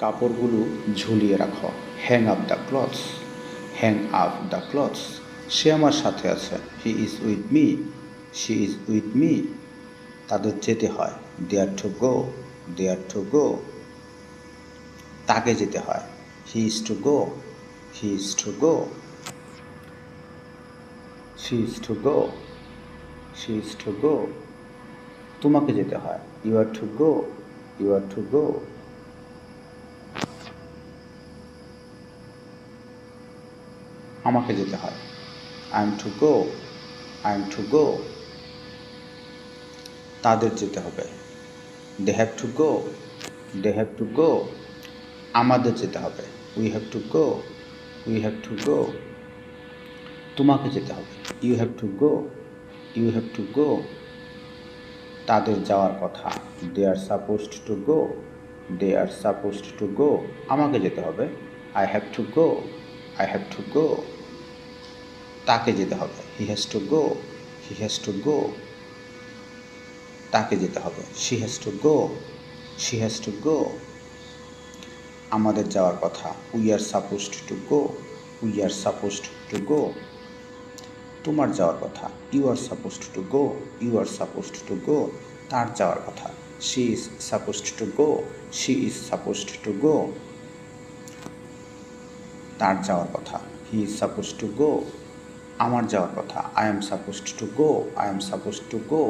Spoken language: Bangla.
কাপড়গুলো ঝুলিয়ে রাখো। Hang up the clothes hang up the clothes সে আমার সাথে আছে। He is with me she is with me তাদের যেতে হয়। There to go there to go তাকে যেতে হয়। He is to go he is to go she is to go she is to go তোমাকে যেতে হয়। You are to go you are to go আমাকে যেতে হয়। I am to go I am to go তাদের যেতে হবে। They have to go they have to go আমাদের যেতে হবে। We have to go we have to go তোমাকে যেতে হবে। You have to go you have to go তাদের যাওয়ার কথা। They are supposed to go they are supposed to go আমাকে যেতে হবে। I have to go I have to go তাকে যেতে হবে he has to go he has to go তাকে যেতে হবে she has to go she has to go আমাদের যাওয়ার কথা we are supposed to go we are supposed to go তোমার যাওয়ার কথা you are supposed to go you are supposed to go তার যাওয়ার কথা she is supposed to go she is supposed to go তার যাওয়ার কথা he is suppose to go আমার যাওয়ার কথা। I am suppose to go I am suppose to go